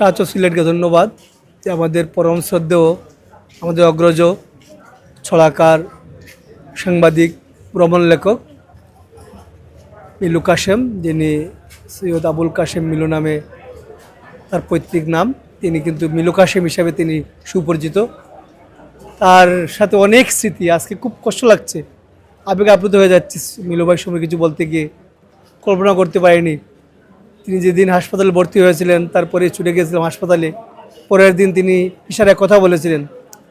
Touch ও সিলেটকে ধন্যবাদ যে আমাদের পরম শ্রদ্ধেয়, আমাদের অগ্রজ, ছড়াকার, সাংবাদিক, ভ্রমণ লেখক মিলু কাশেম যিনি সৈয়দ আবুল কাশেম মিলু নামে তার পৈতৃক নাম। তিনি কিন্তু মিলু কাশেম হিসাবে তিনি সুপরিচিত। তার সাথে অনেক স্মৃতি, আজকে খুব কষ্ট লাগছে। আবেগ আপ্লুত হয়ে যাচ্ছে। মিলু ভাইয়ের সময় কিছু বলতে গিয়ে কল্পনা করতে পারিনি। তিনি যেদিন হাসপাতালে ভর্তি হয়েছিলেন, তারপরে ছুটে গিয়েছিলাম হাসপাতালে। পরের দিন তিনি ইশারায় কথা বলেছিলেন।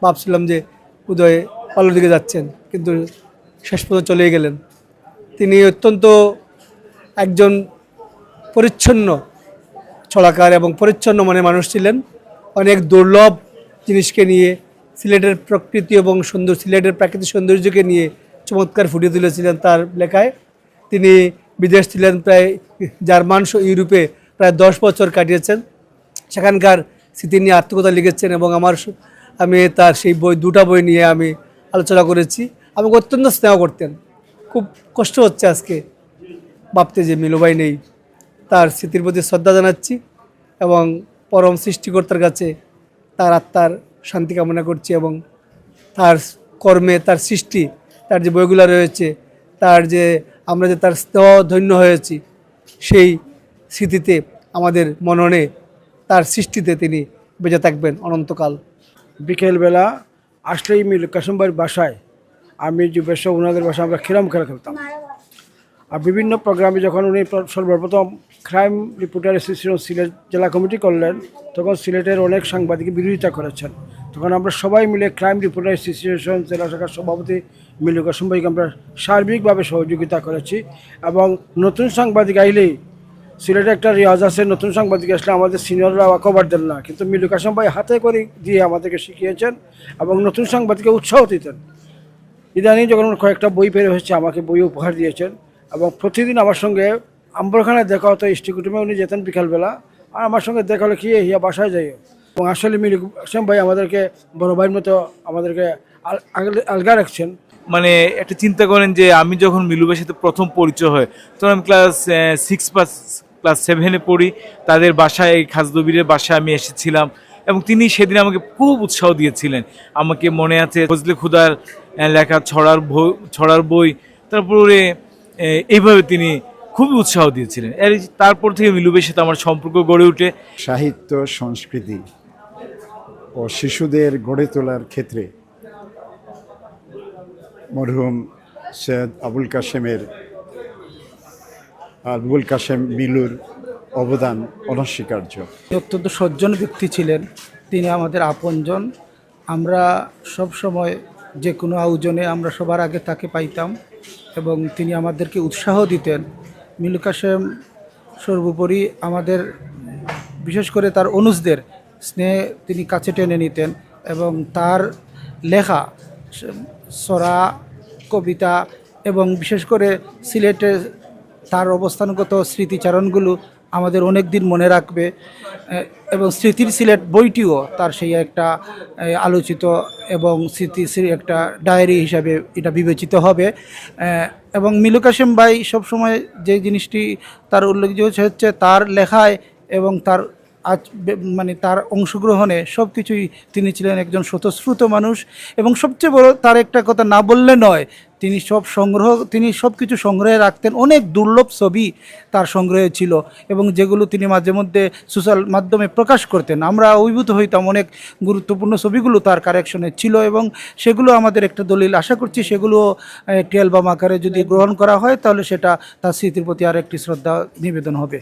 ভাবছিলাম যে উদয় ভালোর দিকে যাচ্ছেন, কিন্তু শেষ পর্যন্ত চলেই গেলেন। তিনি অত্যন্ত একজন পরিচ্ছন্ন ছড়াকার এবং পরিচ্ছন্ন মনে মানুষ ছিলেন। অনেক দুর্লভ জিনিসকে নিয়ে, সিলেটের প্রকৃতি এবং সুন্দর, সিলেটের প্রাকৃতিক সৌন্দর্যকে নিয়ে চমৎকার ফুটিয়ে তুলেছিলেন তার লেখায়। তিনি বিদেশ ছিলেন, প্রায় জার্মান ইউরোপে প্রায় দশ বছর কাটিয়েছেন। সেখানকার স্মৃতি নিয়ে আত্মকথা লিখেছেন এবং আমার আমি তার সেই বই, দুটা বই নিয়ে আমি আলোচনা করেছি। আমাকে অত্যন্ত স্নেহ করতেন। খুব কষ্ট হচ্ছে আজকে ভাবতে যে মিলুবাই নেই। তার স্মৃতির প্রতি শ্রদ্ধা জানাচ্ছি এবং পরম সৃষ্টিকর্তার কাছে তার আত্মার শান্তি কামনা করছি এবং তার কর্মে তার সৃষ্টি, তার যে বইগুলো রয়েছে, তার যে আমরা যে তার ধন্য হয়েছি, সেই স্মৃতিতে, আমাদের মননে, তার সৃষ্টিতে তিনি বেঁচে থাকবেন অনন্তকাল। বিকেলবেলা আসলেই মিল কাসুমবাড়ির বাসায় আমি যে বেশ ওনাদের বাসায় আমরা খিরাম খেলা খেলতাম। আর বিভিন্ন প্রোগ্রামে যখন উনি সর্বপ্রথম ক্রাইম রিপোর্টার অ্যাসোসিয়েশন সিলেট জেলা কমিটি করলেন, তখন সিলেটের অনেক সাংবাদিক বিরোধিতা করেছেন। তখন আমরা সবাই মিলে ক্রাইম রিপোর্টার অ্যাসোসিয়েশন জেলা শাখার সভাপতি মিলু কাসুমবাইকে আমরা সার্বিকভাবে সহযোগিতা করেছি এবং নতুন সাংবাদিক আইলেই সিলেটে একটা রেওয়াজ আছে, নতুন সাংবাদিক আসলে আমাদের সিনিয়ররা কভার দেন না। কিন্তু মিলু কাসম ভাই হাতে করে দিয়ে আমাদেরকে শিখিয়েছেন এবং নতুন সাংবাদিককে উৎসাহ দিতেন। ইদানিং যখন কয়েকটা বই বের হয়েছে, আমাকে বই উপহার দিয়েছেন এবং প্রতিদিন আমার সঙ্গে আম্বরখানায় দেখা হতো, ইষ্টিকুটুমে উনি যেতেন বিকালবেলা। আর আমার সঙ্গে দেখা হলে, কি বাসায় যাই এবং আসলে মিলু কাসম ভাই আমাদেরকে বড় ভাইয়ের মতো আমাদেরকে আলগা রাখছেন। মানে একটা চিন্তা করেন যে আমি যখন মিলুবের সাথে প্রথম পরিচয় হয় তখন আমি ক্লাস সিক্স প্লাস ক্লাস সেভেনে পড়ি। তাদের বাসায় এই খাজদবিরের বাসায় আমি এসেছিলাম এবং তিনি সেদিন আমাকে খুব উৎসাহ দিয়েছিলেন। আমাকে মনে আছে ফজলে খুদার লেখা ছড়ার বই ছড়ার বই তারপরে এইভাবে তিনি খুবই উৎসাহ দিয়েছিলেন। এর তারপর থেকে মিলুবের সাথে আমার সম্পর্ক গড়ে ওঠে। সাহিত্য সংস্কৃতি। ও শিশুদের গড়ে তোলার ক্ষেত্রে মরহুম সৈয়দ আবুল কাশেমের আবুল কাশেম মিলুর অবদান অনস্বীকার্য। অত্যন্ত সজ্জন ব্যক্তি ছিলেন। তিনি আমাদের আপনজন। আমরা সব সময় যে কোনো আয়োজনে আমরা সবার আগে তাকে পাইতাম এবং তিনি আমাদেরকে উৎসাহ দিতেন। মিলু কাসেম সর্বোপরি আমাদের, বিশেষ করে তার অনুজদের স্নেহে তিনি কাছে টেনে নিতেন এবং তার লেখা, সরা, কবিতা এবং বিশেষ করে সিলেটে তার অবস্থানগত স্মৃতিচারণগুলো আমাদের অনেক দিন মনে রাখবে এবং স্মৃতির সিলেট বইটিও তার সেই একটা আলোচিত এবং স্মৃতি একটা ডায়েরি হিসাবে এটা বিবেচিত হবে। এবং মিলু কাসেম ভাই সবসময় যে জিনিসটি তার উল্লেখযোগ্য হচ্ছে তার লেখায় এবং তার আজ মানে তার অংশগ্রহণে সব কিছুই তিনি ছিলেন একজন স্বতঃস্ফূর্ত মানুষ এবং সবচেয়ে বড় তার একটা কথা না বললে নয়, তিনি সব সংগ্রহ, তিনি সব কিছু সংগ্রহে রাখতেন, অনেক দুর্লভ ছবি তার সংগ্রহে ছিল এবং যেগুলো তিনি মাঝে মধ্যে সোশ্যাল মাধ্যমে প্রকাশ করতেন। আমরা অভিভূত হইতাম অনেক গুরুত্বপূর্ণ ছবিগুলো তার কারেকশনে ছিল এবং সেগুলো আমাদের একটা দলিল। আশা করছি সেগুলো একটি অ্যালবাম আকারে যদি গ্রহণ করা হয়, তাহলে সেটা তার স্মৃতির প্রতি আর একটি শ্রদ্ধা নিবেদন হবে।